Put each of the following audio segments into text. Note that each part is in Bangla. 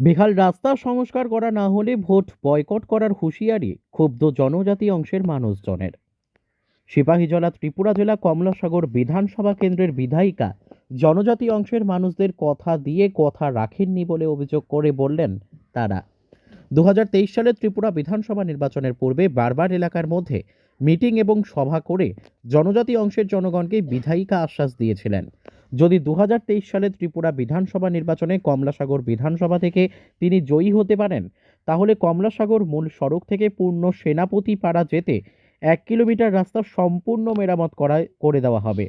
বেহাল রাস্তা সংস্কার করা না হলে ভোট বয়কট করার হুঁশিয়ারি ক্ষুব্ধ জনজাতি অংশের মানুষজনের। সিপাহীজলা ত্রিপুরা জেলা কমলাসাগর বিধানসভা কেন্দ্রের বিধায়িকা জনজাতি অংশের মানুষদের কথা দিয়ে কথা রাখেননি বলে অভিযোগ করে বললেন তারা। দু সালে ত্রিপুরা বিধানসভা নির্বাচনের পূর্বে বারবার এলাকার মধ্যে মিটিং এবং সভা করে জনজাতি অংশের জনগণকে বিধায়িকা আশ্বাস দিয়েছিলেন। যদি দু হাজার তেইশ সালে ত্রিপুরা বিধানসভা নির্বাচনে কমলাসাগর বিধানসভা থেকে তিনি জয়ী হতে পারেন, তাহলে কমলাসাগর মূল সড়ক থেকে পূর্ণ সেনাপতি পাড়া যেতে এক কিলোমিটার রাস্তা সম্পূর্ণ মেরামত করা, করে দেওয়া হবে।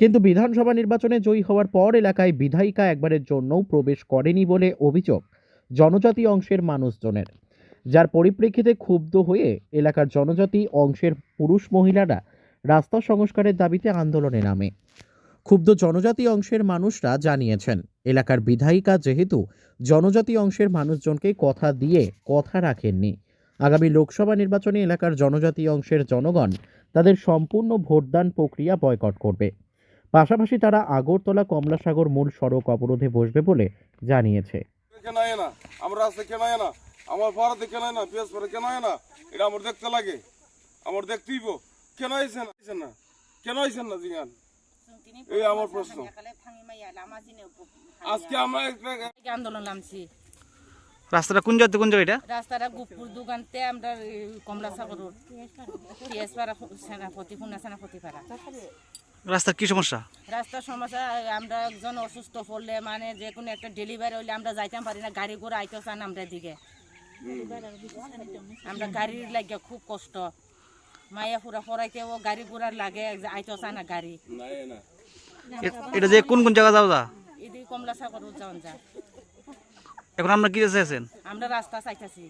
কিন্তু বিধানসভা নির্বাচনে জয়ী হওয়ার পর এলাকায় বিধায়িকা একবারের জন্যও প্রবেশ করেনি বলে অভিযোগ জনজাতি অংশের মানুষজনের। যার পরিপ্রেক্ষিতে ক্ষুব্ধ হয়ে এলাকার জনজাতি অংশের পুরুষ মহিলারা রাস্তা সংস্কারের দাবিতে আন্দোলনে নামে। ক্ষুব্ধ জনজাতি অংশের মানুষরা জানিয়েছেন, এলাকার বিধায়িকা যেহেতু জনজাতি অংশের মানুষজনকে কথা দিয়ে কথা রাখেননি। আগামী লোকসভা নির্বাচনে এলাকার জনজাতি অংশের জনগণ তাদের সম্পূর্ণ ভোটদান প্রক্রিয়া বয়কট করবে। পাশাপাশি তারা আগরতলা কমলাসাগর মূল সড়ক অবরোধে বসবে বলে জানিয়েছে। না কেন না এটা আমার আমার কেন হয়েছে না, কেন হয়েছে না জিগান? এই আমার প্রশ্ন। আজকে আমরা আন্দোলন নামছি। রাস্তাটা কোন জায়গাতে কোন জায়গা এটা? রাস্তাটা গুপুর দোকানতে আমরা কমলা সাগর রোড। সেনাপতি রাস্তার কি সমস্যা? রাস্তার সমস্যা আমরা একজন অসুস্থ পড়লে মানে যে কোনো একটা ডেলিভারি হইলে আমরা যাইতাম পারি না গাড়ি ঘোড়া আইতে চান আমরা দিকে আমরা গাড়ির লাগে খুব কষ্ট। মায়া ফুরা ফরাইতেও গাড়ি ঘোড়ার লাগে আইতে চান না গাড়ি। এটা যে কোন কোন জায়গা যাও যা? এদিকে কমলা সাগর যাওয়ান যা। এখন আপনার কি চাইছেন আমরা রাস্তা চাইতেছি।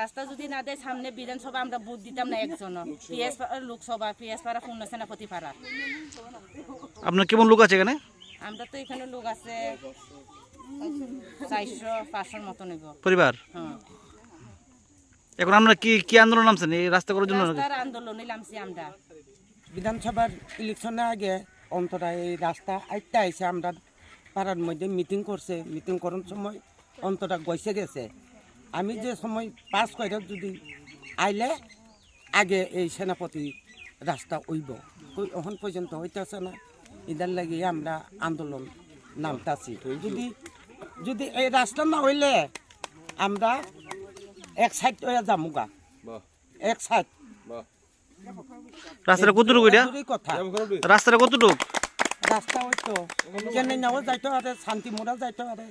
রাস্তা যদি না দেয় সামনে বিধানসভা আমরা ভোট দিতাম না একজন পিএস লোকসভা পিএস পাড়া পূর্ণ সেনাপতি পাড়া আপনার কেমন লোক আছে এখানে? আমরা তো এখানে লোক আছে চারশো পাঁচশোর মতো নেব পরিবার হ্যাঁ এখন আমরা কি কি আন্দোলন নামছেন? এই রাস্তা করার জন্য আন্দোলন নিলামছি আমরা। বিধানসভার ইলেকশনের আগে অন্তরা এই রাস্তা আইটা আইসে আমরা পাড়ার মধ্যে মিটিং করছে। মিটিং করার সময় অন্তরা গইছে গেছে। আমি যে সময় পাস করে যদি আইলে আগে এই সেনাপতি রাস্তা উইব। এখন পর্যন্ত হইতেছে না। ইদার লাগি আমরা আন্দোলন নামতাছি। যদি যদি এই রাস্তা না হইলে আমরা এক সাইড যামুগা বাহ। এক সাইড। রাস্তাটা কতটুকু এটা? কথা? রাস্তাটা কতটুকু? রাস্তা হয়তো চেন্নাই নাও যাইতে পারে শান্তিমোড়া যাইতে পারে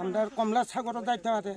আমরা কমলা সাগরও যাইতে পারে।